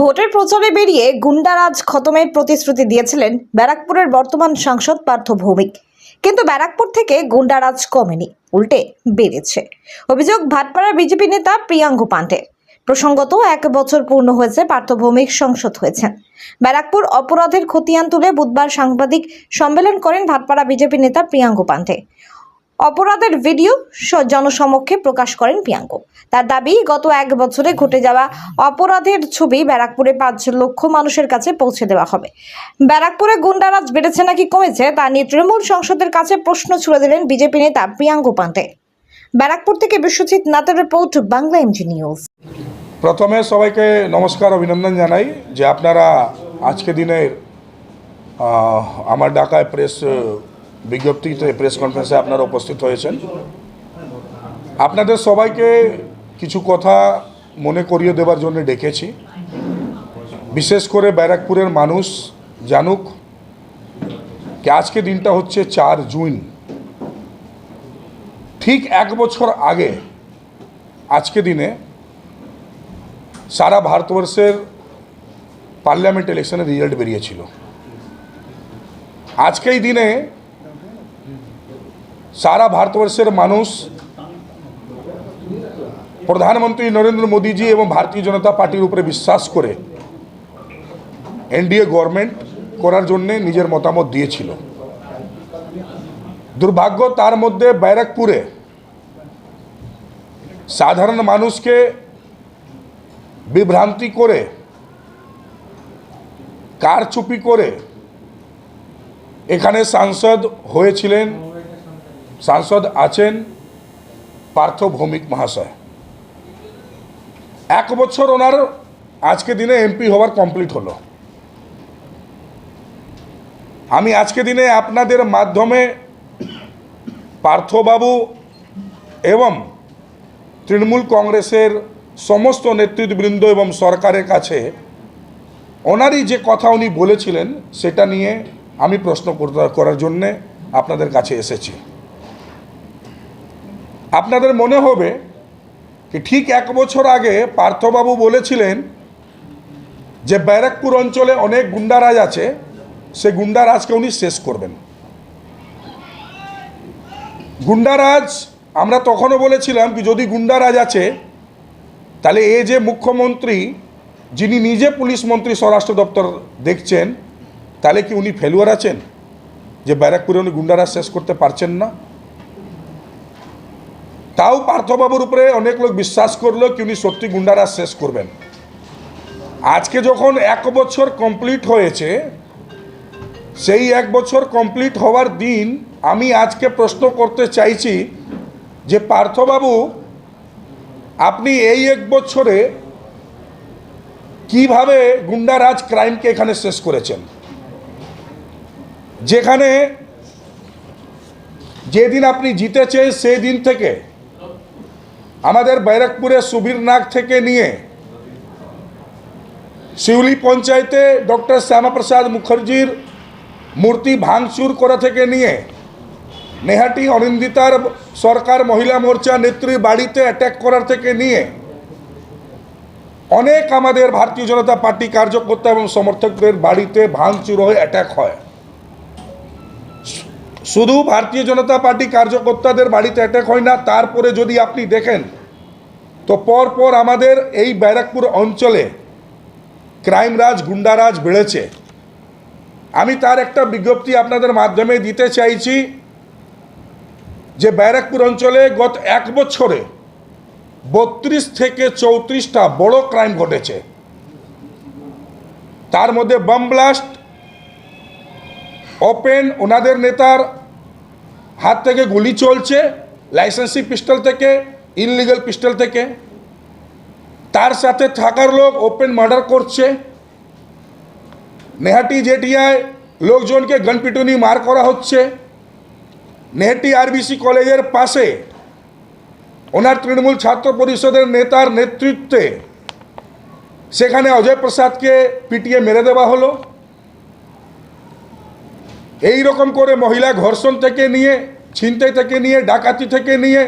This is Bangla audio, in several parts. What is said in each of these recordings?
ভোটের প্রচারে বেরিয়ে গুন্ডারাজ খতমের প্রতিশ্রুতি দিয়েছিলেন ব্যারাকপুরের বর্তমান সাংসদ পার্থ ভৌমিক। কিন্তু ব্যারাকপুর থেকে গুন্ডারাজ কমেনি, উল্টে বেড়েছে। অভিযোগ, ভাটপাড়ার বিজেপি নেতা প্রিয়াঙ্গ পাণ্ডে প্রসঙ্গত, এক বছর পূর্ণ হয়েছে পার্থ ভৌমিক সংসদ হয়েছেন। ব্যারাকপুর অপরাধের খতিয়ান তুলে বুধবার সাংবাদিক সম্মেলন করেন ভাটপাড়া বিজেপি নেতা প্রিয়াঙ্গ পাণ্ডে অপরাধের ভিডিও জনসমক্ষে প্রকাশ করেন প্রিয়াঙ্ক। তার দাবি, গত এক বছরে ঘটে যাওয়া অপরাধের ছবি ব্যারাকপুরে পাঁচ লক্ষ মানুষের কাছে পৌঁছে দেওয়া হবে। ব্যারাকপুরে গুন্ডারাজ বেড়েছে নাকি কমেছে, তা নিয়ে তৃণমূল সংসদের কাছে প্রশ্ন ছুড়ে দিলেন বিজেপি নেতা প্রিয়াঙ্ক পান্ডে। ব্যারাকপুর থেকে বিশ্বজিৎ নাথের রিপোর্ট, বাংলা এমজি নিউজ। প্রথমে সবাইকে নমস্কার, অভিনন্দন জানাই যে আপনারা আজকে দিনের আমার ডাকায় প্রেস বিজ্ঞপ্তিতে প্রেস কনফারেন্সে আপনারা উপস্থিত হয়েছেন। আপনাদের সবাইকে কিছু কথা মনে করিয়ে দেবার জন্য ডেকেছি। বিশেষ করে ব্যারাকপুরের মানুষ জানুক, যে আজকে দিনটা হচ্ছে চার জুন। ঠিক এক বছর আগে আজকে দিনে সারা ভারতবর্ষের পার্লামেন্ট ইলেকশনের রেজাল্ট বেরিয়েছিল। আজকেই দিনে সারা ভারতবর্ষের মানুষ, প্রধানমন্ত্রী নরেন্দ্র মোদীজি এবং ভারতীয় জনতা পার্টির উপরে বিশ্বাস করে এনডিএ গভর্নমেন্ট করার জন্য নিজের মতামত দিয়েছিল। দুর্ভাগ্য তার মধ্যে ব্যারাকপুরে সাধারণ মানুষকে বিভ্রান্তি করে, কারচুপি করে এখানে সাংসদ হয়েছিলেন সাংসদ আছেন পার্থ ভৌমিক মহাশয়। এক বছর ওনার আজকে দিনে এমপি হওয়ার কমপ্লিট হলো। আমি আজকে দিনে আপনাদের মাধ্যমে পার্থবাবু এবং তৃণমূল কংগ্রেসের সমস্ত নেতৃত্ববৃন্দ এবং সরকারের কাছে ওনারই যে কথা উনি বলেছিলেন, সেটা নিয়ে আমি প্রশ্ন করার জন্যে আপনাদের কাছে এসেছি। আপনাদের মনে হবে যে ঠিক এক বছর আগে পার্থবাবু বলেছিলেন যে ব্যারাকপুর অঞ্চলে অনেক গুন্ডারাজ আছে, সে গুন্ডারাজকে উনি শেষ করবেন। গুন্ডারাজ, আমরা তখনও বলেছিলাম কি যদি গুন্ডারাজ আছে, তাহলে এ যে মুখ্যমন্ত্রী, যিনি নিজে পুলিশ মন্ত্রী, স্বরাষ্ট্র দপ্তর দেখছেন, তাহলে কি উনি ফেলুয়ার আছেন? যে ব্যারাকপুরে উনি গুন্ডারাজ শেষ করতে পারছেন না? তাও পার্থবাবুর উপরে অনেক লোক বিশ্বাস করল কি উনি সত্যি গুন্ডারাজ শেষ করবেন। আজকে যখন এক বছর কমপ্লিট হয়েছে, সেই এক বছর কমপ্লিট হওয়ার দিন আমি আজকে প্রশ্ন করতে চাইছি যে পার্থবাবু, আপনি এই এক বছরে কীভাবে গুন্ডারাজ ক্রাইমকে এখানে শেষ করেছেন? যেখানে যেদিন আপনি জিতেছেন সেই দিন থেকে আমাদের ব্যারাকপুরে সুবীরনাগ থেকে নিয়ে শিউলি পঞ্চায়েতে ডক্টর শ্যামাপ্রসাদ মুখার্জির মূর্তি ভাঙচুর করা থেকে নিয়ে নেহাটি অনিন্দিতার সরকার মহিলা মোর্চা নেত্রী বাড়িতে অ্যাটাক করার থেকে নিয়ে অনেক আমাদের ভারতীয় জনতা পার্টি কার্যকর্তা এবং সমর্থকদের বাড়িতে ভাঙচুর হয়ে অ্যাটাক হয়। শুধু ভারতীয় জনতা পার্টি কার্যকর্তাদের বাড়িতে অ্যাটাক হয় না, তারপরে যদি আপনি দেখেন, তো পর পর আমাদের এই ব্যারাকপুর অঞ্চলে ক্রাইম রাজ গুন্ডারাজ বেড়েছে। আমি তার একটা বিজ্ঞপ্তি আপনাদের মাধ্যমে দিতে চাইছি যে ব্যারাকপুর অঞ্চলে গত এক বছরে বত্রিশ থেকে চৌত্রিশটা বড় ক্রাইম ঘটেছে। তার মধ্যে বাম ব্লাস্ট ওপেন ওনাদের নেতার হাত থেকে গুলি চলছে লাইসেন্সি পিস্টল থেকে ইনলিগাল পিস্টল থেকে। তার সাথে থাকার লোক ওপেন মার্ডার করছে। নেহাটি জেটিয়ায় লোকজনকে গনপিটুনি মার করা হচ্ছে। নেহাটি আরবিসি কলেজের পাশে ওনার তৃণমূল ছাত্র পরিষদের নেতার নেতৃত্বে সেখানে অজয় প্রসাদকে পিটিয়ে মেরে দেওয়া হলো। এই রকম করে মহিলা ঘর্ষণ থেকে নিয়ে, ছিনতাই থেকে নিয়ে, ডাকাতি থেকে নিয়ে,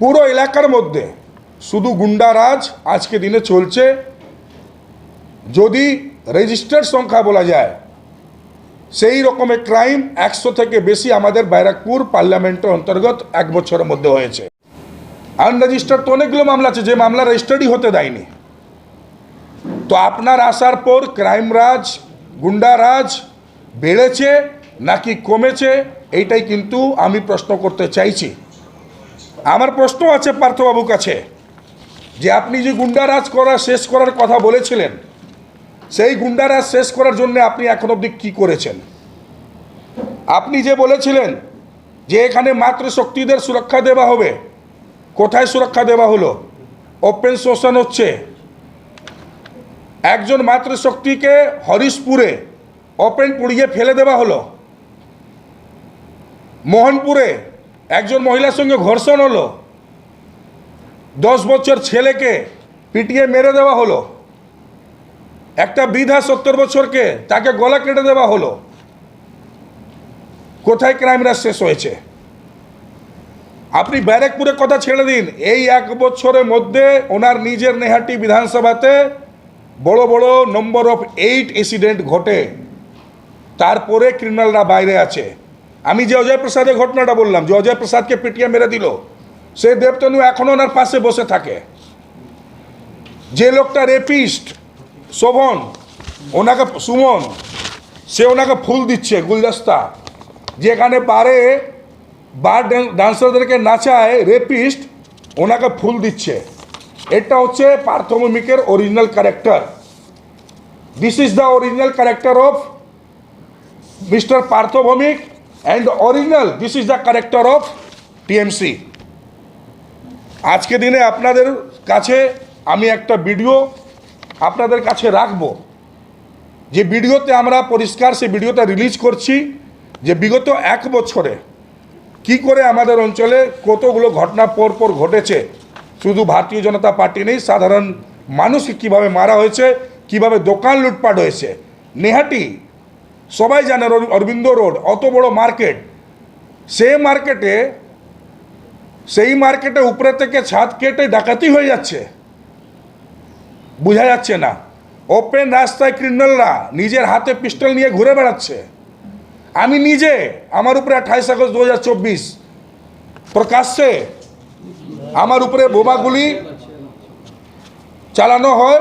পুরো এলাকার মধ্যে শুধু গুন্ডারাজ আজকে দিনে চলছে। যদি রেজিস্টার্ড সংখ্যা বলা যায়, সেই রকমের ক্রাইম একশো থেকে বেশি আমাদের ব্যারাকপুর পার্লামেন্টের অন্তর্গত এক বছরের মধ্যে হয়েছে। আনরেজিস্টার্ড তো অনেকগুলো মামলা আছে, যে মামলা রেজিস্টার্ডই হতে দেয়নি। তো আপনার আসার পর ক্রাইম রাজ গুন্ডারাজ বেড়েছে নাকি কমেছে, এইটাই কিন্তু আমি প্রশ্ন করতে চাইছি। আমার প্রশ্ন আছে পার্থবাবুর কাছে, যে আপনি যে গুন্ডারাজ করা, শেষ করার কথা বলেছিলেন, সেই গুন্ডারাজ শেষ করার জন্য আপনি এখন অবধি কী করেছেন? আপনি যে বলেছিলেন যে এখানে মাতৃশক্তিদের সুরক্ষা দেওয়া হবে, কোথায় সুরক্ষা দেওয়া হলো? ওপেন শোষণ হচ্ছে। একজন মাতৃশক্তিকে হরিশপুরে ওপেন পুড়িয়ে ফেলে দেওয়া হলো। মোহনপুরে একজন মহিলার সঙ্গে ঘর্ষণ হলো। দশ বছর ছেলেকে পিটিয়ে মেরে দেওয়া হলো। একটা বৃদ্ধা সত্তর বছরকে তাকে গলা কেটে দেওয়া হলো। কোথায় ক্রাইমরা শেষ হয়েছে? আপনি ব্যারেকপুরের কথা ছেড়ে দিন। এই এক বছরের মধ্যে ওনার নিজের নেহাটি বিধানসভাতে বড় বড় নম্বর অফ এইট ইনসিডেন্ট ঘটে। তারপরে ক্রিমিনালরা বাইরে আছে। আমি যে অজয় প্রসাদের ঘটনাটা বললাম, যে অজয় প্রসাদকে পিটিয়ে মেরে দিল, সে দেবতনু এখনও ওনার পাশে বসে থাকে। যে লোকটা রেপিস্ট শোভন, ওনাকে সুমন, সে ওনাকে ফুল দিচ্ছে, গুলদস্তা। যেখানে পারে বার ডান্সারদেরকে নাচায় রেপিস্ট ওনাকে ফুল দিচ্ছে। এটা হচ্ছে পার্থমিকের original character this is the original character of mister Partha Bhowmick and original this is the character of TMC আজকে দিনে আপনাদের কাছে আমি একটা ভিডিও আপনাদের কাছে রাখব। যে ভিডিওতে আমরা পরিষ্কার সে ভিডিওটা রিলিজ করছি, যে বিগত এক বছরে কি করে আমাদের অঞ্চলে কতগুলো ঘটনা পর পর ঘটেছে। শুধু ভারতীয় জনতা পার্টি নেই, সাধারণ মানুষকে কীভাবে মারা হয়েছে, কীভাবে দোকান লুটপাট হয়েছে। নেহাটি সবাই জানে অরবিন্দ রোড, অত বড় মার্কেট। সে মার্কেটে, সেই মার্কেটে উপরে থেকে ছাদ কেটে ডাকাতি হয়ে যাচ্ছে। বোঝা যাচ্ছে না। ওপেন রাস্তায় ক্রিমিনালরা নিজের হাতে পিস্টল নিয়ে ঘুরে বেড়াচ্ছে। আমি নিজে, আমার উপরে আঠাইশ আগস্ট দু হাজার চব্বিশ, প্রকাশ্যে আমার উপরে বোমাগুলি চালানো হয়।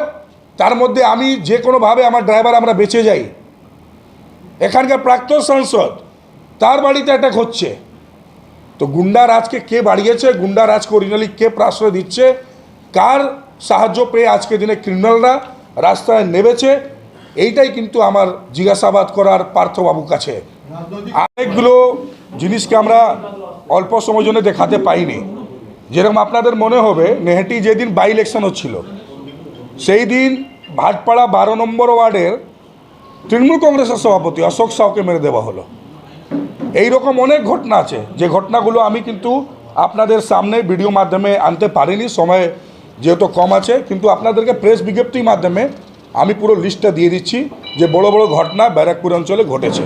তার মধ্যে আমি যে কোনোভাবে আমার ড্রাইভার আমরা বেঁচে যাই। এখানকার প্রাক্তন সাংসদ, তার বাড়িতে অ্যাটাক হচ্ছে তো গুন্ডা রাজকে কে বাড়িয়েছে, গুন্ডা রাজকে অরিজিনালি কে প্রাশ্রয় দিচ্ছে, কার সাহায্য পেয়ে আজকে দিনে ক্রিমিনালরা রাস্তায় নেমেছে, এইটাই কিন্তু আমার জিজ্ঞাসাবাদ করার পার্থবাবুর কাছে। অনেকগুলো জিনিসকে আমরা অল্প সময় জন্য দেখাতে পাইনি। যেরকম আপনাদের মনে হবে, নেহাটি যেদিন বাই ইলেকশন হচ্ছিল, সেই দিন ভাটপাড়া বারো নম্বর ওয়ার্ডের তৃণমূল কংগ্রেসের সভাপতি অশোক সাউকে মেরে দেওয়া হলো। এই রকম অনেক ঘটনা আছে। যে ঘটনাগুলো আমি কিন্তু আপনাদের সামনে ভিডিও মাধ্যমে আনতে পারিনি, সময় যেহেতু কম আছে, কিন্তু আপনাদেরকে প্রেস বিজ্ঞপ্তির মাধ্যমে আমি পুরো লিস্টটা দিয়ে দিচ্ছি যে বড় বড় ঘটনা ব্যারাকপুর অঞ্চলে ঘটেছে।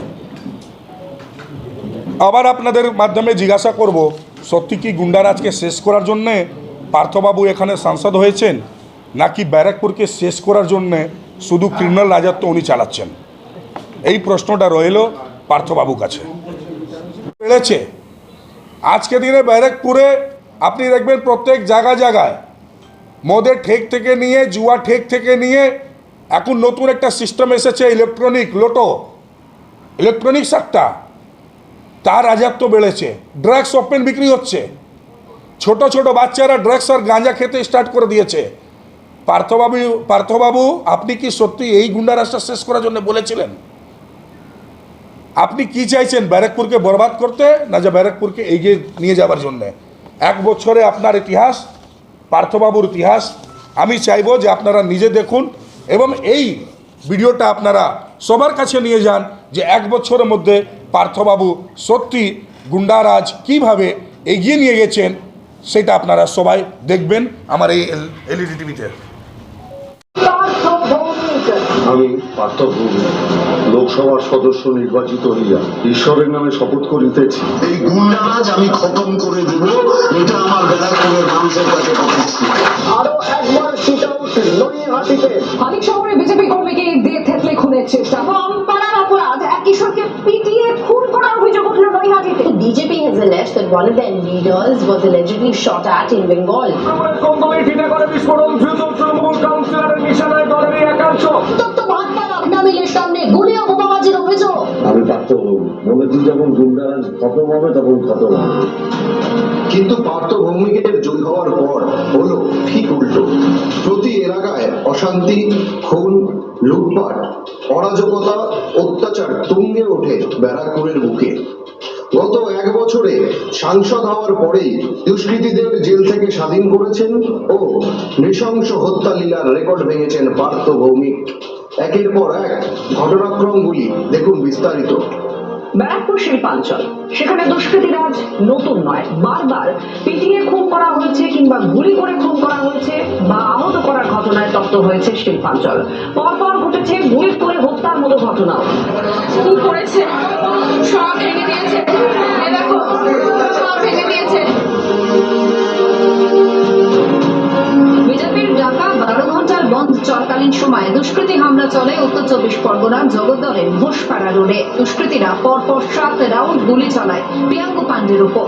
আবার আপনাদের মাধ্যমে জিজ্ঞাসা করব, সত্যি কি গুন্ডারাজকে শেষ করার জন্যে পার্থবাবু এখানে সাংসদ হয়েছেন? নাকি ব্যারাকপুরকে শেষ করার জন্যে শুধু ক্রিমিনাল রাজত্ব উনি চালাচ্ছেন? এই প্রশ্নটা রইল পার্থবাবুর কাছে। বেড়েছে আজকে দিনে ব্যারাকপুরে আপনি দেখবেন প্রত্যেক জায়গা জায়গায় মদের ঠেক থেকে নিয়ে, জুয়া ঠেক থেকে নিয়ে এখন নতুন একটা সিস্টেম এসেছে ইলেকট্রনিক লোটো ইলেকট্রনিক্স একটা তার রাজত্ব বেড়েছে। ড্রাগস ওপেন বিক্রি হচ্ছে। ছোট ছোট বাচ্চারা ড্রাগস আর গাঁজা খেতে স্টার্ট করে দিয়েছে। পার্থবাবু পার্থবাবু, আপনি কি সত্যি এই গুন্ডা রাস্তা শেষ করার জন্য বলেছিলেন? আপনি কি চাইছেন ব্যারাকপুরকে বরবাদ করতে না যে ব্যারাকপুরকে এগিয়ে নিয়ে যাওয়ার জন্য? এক বছরে আপনার ইতিহাস, পার্থবাবুর ইতিহাস, আমি চাইব যে আপনারা নিজে দেখুন এবং এই ভিডিওটা আপনারা সবার কাছে নিয়ে যান যে এক বছরের মধ্যে পার্থবাবু সত্যি গুন্ডারাজ কীভাবে এগিয়ে নিয়ে গেছেন, সেটা আপনারা সবাই দেখবেন আমার এই এলইডি টিভিতে। আমি পার্থ ভৌমিক লোকসভার সদস্য নির্বাচিত হইয়া ঈশ্বরের নামে শপথ করিতেছি। এই গুন্ডারাজ আমি খতম করে দেব এটা আমার ব্যারাকপুরের মানুষের কাছে আরও একবার সিট আউট হাসিতে মানিক শহরে বিজেপি কর্মীকে দিয়ে খুনের চেষ্টা। পাড়ার অপরাধ এক কিশোরকে পিটিয়ে খুন করার অভিযোগ উঠল নৈহাটিতে BJP has alleged that one of their leaders was allegedly shot at in Bengal. আমি পার্থ বলেছি যখন গুন্ডারাজ খতম হবে, তখন খতম হবে। কিন্তু পার্থ ভৌমিকের জয়ী হওয়ার পর হলো ঠিক উল্টো। প্রতি এলাকায় অশান্তি, খুন, লুটপাট, অরাজকতা, অত্যাচার তুঙ্গে ওঠে ব্যারাকপুরের বুকে। গত এক বছরে সাংসদ হওয়ার পরেই দুষ্কৃতীদের জেল থেকে স্বাধীন করেছেন ও নৃশংস হত্যা লীলার রেকর্ড ভেঙেছেন পার্থ ভৌমিক একের পর এক ঘটনাক্রমগুলি দেখুন বিস্তারিত। ব্যারাকপুর শিল্পাঞ্চল। সেখানে দুষ্কৃতীরাজ নতুন নয়। বারবার পিটিয়ে খুন করা হয়েছে কিংবা গুলি করে খুন করা হয়েছে বা আহত করার ঘটনায় তপ্ত হয়েছে শিল্পাঞ্চল। পরপর ঘটেছে গুলি করে হত্যার মতো ঘটনাও। করেছে? চলে উত্তর চব্বিশ পরগনা জগদ্দলের ঘোষপাড়া রোডে দুষ্কৃতীরা পরপর সাত রাউন্ড গুলি চালায় প্রিয়াঙ্কু পাণ্ডের উপর।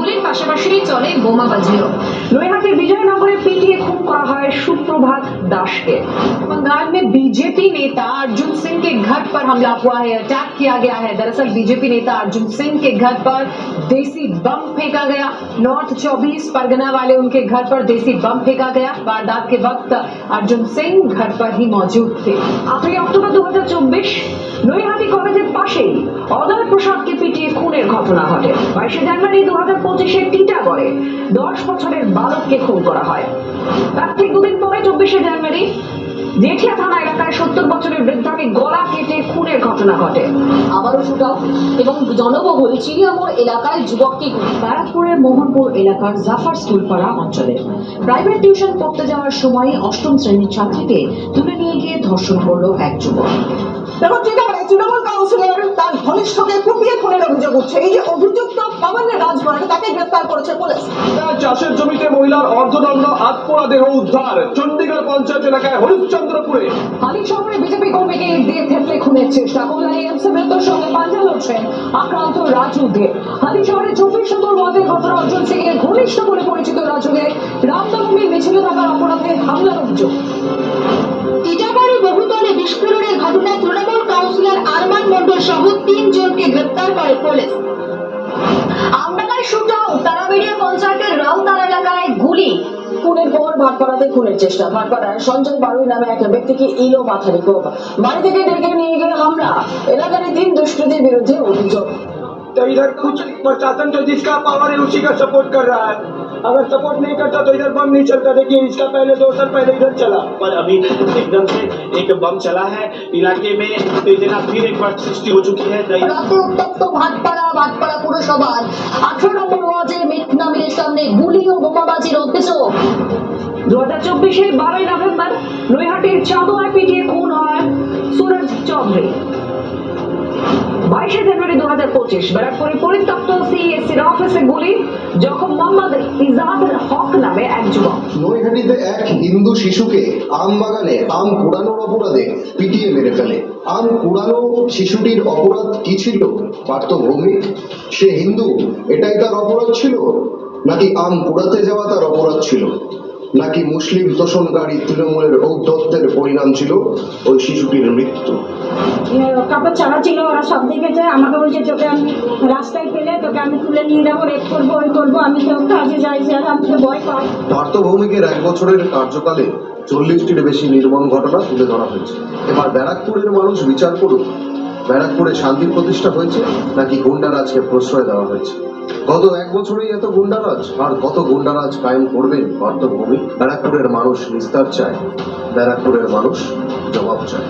গুলির পাশাপাশি চলে বোমাবাজিও নৈহাটির বিজয়নগরে পিটিয়ে খুন করা হয় সুপ্রভাত দাসকে बंगाल में बीजेपी नेता अर्जुन सिंह के घर पर हमला हुआ है अटैक किया गया है दरअसल बीजेपी नेता अर्जुन सिंह के घर पर देसी बम फेंका गया नॉर्थ 24 परगना वाले उनके घर पर देसी बम फेंका गया वारदात के वक्त अर्जुन सिंह घर पर ही मौजूद थे আটই অক্টোবর দু হাজার চব্বিশ নৈহাটি কলেজের পাশেই অদয় প্রসাদকে পিটিয়ে খুনের ঘটনা ঘটে বাইশে জানুয়ারি দু হাজার পঁচিশে টিটাগড়ে দশ বছরের বালককে খুন করা হয়। তার ঠিক দুদিন পরে চব্বিশে জানুয়ারি, জেঠিয়া থানা এলাকায় সত্তর বছরের বৃদ্ধাকে গলা কেটে খুনের ঘটনা ঘটে। আবারও শুটাও। এবং জনবহুল চিড়িয়ামোড় এলাকায় যুবককে ব্যারাকপুরের মোহনপুর এলাকার জাফার স্কুলপাড়া অঞ্চলে। প্রাইভেট টিউশন পড়তে যাওয়ার সময় অষ্টম শ্রেণির ছাত্রীকে তুলে নিয়ে গিয়ে ধর্ষণ করল এক যুবক। দেখো তৃণমূল কাউন্সিলর তার ঘনিষ্ঠকে কুপিয়ে খুনের অভিযোগ উঠছে। এই যে অভিযুক্ত পাবন রাজবর তাকে গ্রেফতার করেছে পুলিশ। চাষের জমিতে মহিলার অর্ধদণ্ড আত্মরা দেহ উদ্ধার চণ্ডীগড় পঞ্চায়েত এলাকায় হরিশ্চন্দ্রপুরে। হালিক শহরে বিজেপি কর্মীকে ইট দিয়ে থেতলে খুনের চেষ্টা। কল্যাণী এমসি মৃত্যুর সঙ্গে পাঞ্জা লড়ছেন আক্রান্ত রাজু দে। হালিক শহরে চব্বিশ নম্বর ওয়ার্ডের ঘটনা অর্জুন সিং এর ঘনিষ্ঠ বলে পরিচিত রাজু দে রামনবমীর মিছিলে থাকার অপরাধে হামলার অভিযোগ। টিটাগড়ে বহুতলে বিস্ফোরণের ঘটনায় তৃণমূল কাউন্সিলর আরমান মন্ডল সহ তিন জনকে গ্রেপ্তার করে পুলিশ। আমডাঙ্গায় শুটাও তারাবেড়িয়া পঞ্চায়েতের রাউতার এলাকায় গুলি। খুনের পর ভাটপাড়াতে খুনের চেষ্টা। ভাটপাড়ায় সঞ্জয় বারুই নামে এক ব্যক্তিকে ইলো মাথারি কোপ বাড়ি থেকে ডেকে নিয়ে গিয়ে হামলা। এলাকার তিন দুষ্কৃতীর বিরুদ্ধে অভিযোগ। तो इधर कुछ प्रशासन जो जिसका पावर है उसी का सपोर्ट कर रहा है अगर सपोर्ट नहीं करता तो इधर बम नहीं चलता देखिए इसका पहले दो साल पहले इधर चला पर अभी एकदम से एक बम चला है इलाके में तो इतना फिर एक बार सृष्टि हो चुकी है दही রাতে উত্তপ্ত ভাটপাড়া ভাটপাড়া পুরসভার আঠারো নম্বর ওয়ার্ডের মেঘনা মিলের সামনে গুলি ও বোমাবাজির অভিযোগ দু হাজার চব্বিশের বারোই নভেম্বর নৈহাটির চাঁদোয়ায় পিটিয়ে খুন হয় সুরজ চৌধুরী বাইশে জানুয়ারি দু হাজার পঁচিশ, ব্যারাকপুরের পরিত্যক্ত সিএসসির অফিসে গুলি, জখম মোহাম্মদ ইজাদ হক নামে এক যুবক। নৈহাটিতে এক হিন্দু শিশুকে আম বাগানে আম কুড়ানোর অপরাধে পিটিয়ে মেরে ফেলে। আম কুড়ানো শিশুটির অপরাধ কি ছিল? পার্থ ভৌমিক, সে হিন্দু, এটাই তার অপরাধ ছিল? নাকি আম কুড়াতে যাওয়া তার অপরাধ ছিল? নাকি মুসলিম তোষণকারী তৃণমূলের ঔদ্ধত্যের পরিণাম ছিল ওই শিশুটির মৃত্যু? কাপড় চালা ছিল ওরা সব দেখেছে আমাকে বলছে তোকে আমি রাস্তায় পেলে তোকে আমি তুলে নিয়ে যাব রেপ করব ওই করব আমি তো কাজে যাই স্যার আমি তো ভয় পাই। পার্থ ভৌমিকের এক বছরের কার্যকালে চল্লিশটির বেশি নির্মম ঘটনা তুলে ধরা হয়েছে। এবার ব্যারাকপুরের মানুষ বিচার করুক ব্যারাকপুরে শান্তি প্রতিষ্ঠা হয়েছে নাকি গুন্ডারাজকে প্রশ্রয় দেওয়া হয়েছে? গত এক বছরেই এত গুন্ডারাজ, আর কত গুন্ডারাজ কায়েম করবেন পার্থভূমি? ব্যারাকপুরের মানুষ নিস্তার চায়, ব্যারাকপুরের মানুষ জবাব চায়।